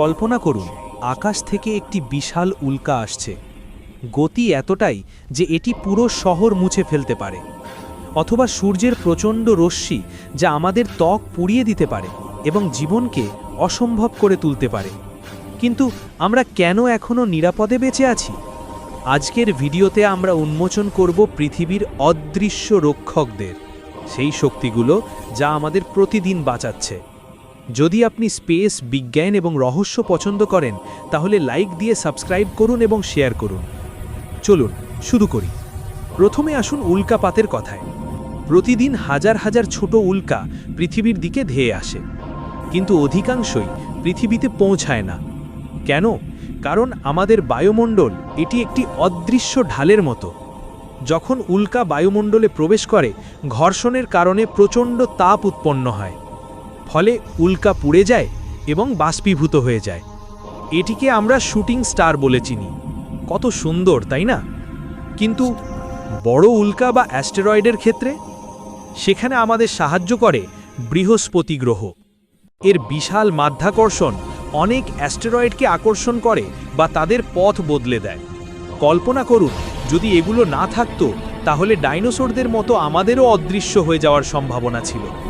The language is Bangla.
কল্পনা করুন, আকাশ থেকে একটি বিশাল উল্কা আসছে। গতি এতটাই যে এটি পুরো শহর মুছে ফেলতে পারে, অথবা সূর্যের প্রচণ্ড রশ্মি যা আমাদের ত্বক পুড়িয়ে দিতে পারে এবং জীবনকে অসম্ভব করে তুলতে পারে। কিন্তু আমরা কেন এখনও নিরাপদে বেঁচে আছি? আজকের ভিডিওতে আমরা উন্মোচন করব পৃথিবীর অদৃশ্য রক্ষকদের, সেই শক্তিগুলো যা আমাদের প্রতিদিন বাঁচাচ্ছে। যদি আপনি স্পেস, বিজ্ঞান এবং রহস্য পছন্দ করেন, তাহলে লাইক দিয়ে সাবস্ক্রাইব করুন এবং শেয়ার করুন। চলুন, শুরু করি। প্রথমে আসুন উল্কাপাতের কথায়। প্রতিদিন হাজার হাজার ছোট উল্কা পৃথিবীর দিকে ধেয়ে আসে। কিন্তু অধিকাংশই পৃথিবীতে পৌঁছায় না। কেন? কারণ আমাদের বায়ুমণ্ডল এটি একটি অদৃশ্য ঢালের মতো। যখন উল্কা বায়ুমণ্ডলে প্রবেশ করে, ঘর্ষণের কারণে প্রচণ্ড তাপ উৎপন্ন হয়। ফলে উল্কা পুড়ে যায় এবং বাষ্পীভূত হয়ে যায়। এটিকে আমরা শুটিং স্টার বলে চিনি। কত সুন্দর, তাই না? কিন্তু বড় উল্কা বা অ্যাস্টেরয়েডের ক্ষেত্রে? সেখানে আমাদের সাহায্য করে বৃহস্পতি গ্রহ। এর বিশাল মাধ্যাকর্ষণ অনেক অ্যাস্টেরয়েডকে আকর্ষণ করে বা তাদের পথ বদলে দেয়। কল্পনা করুন, যদি এগুলো না থাকতো, তাহলে ডাইনোসরদের মতো আমাদেরও অদৃশ্য হয়ে যাওয়ার সম্ভাবনা ছিল।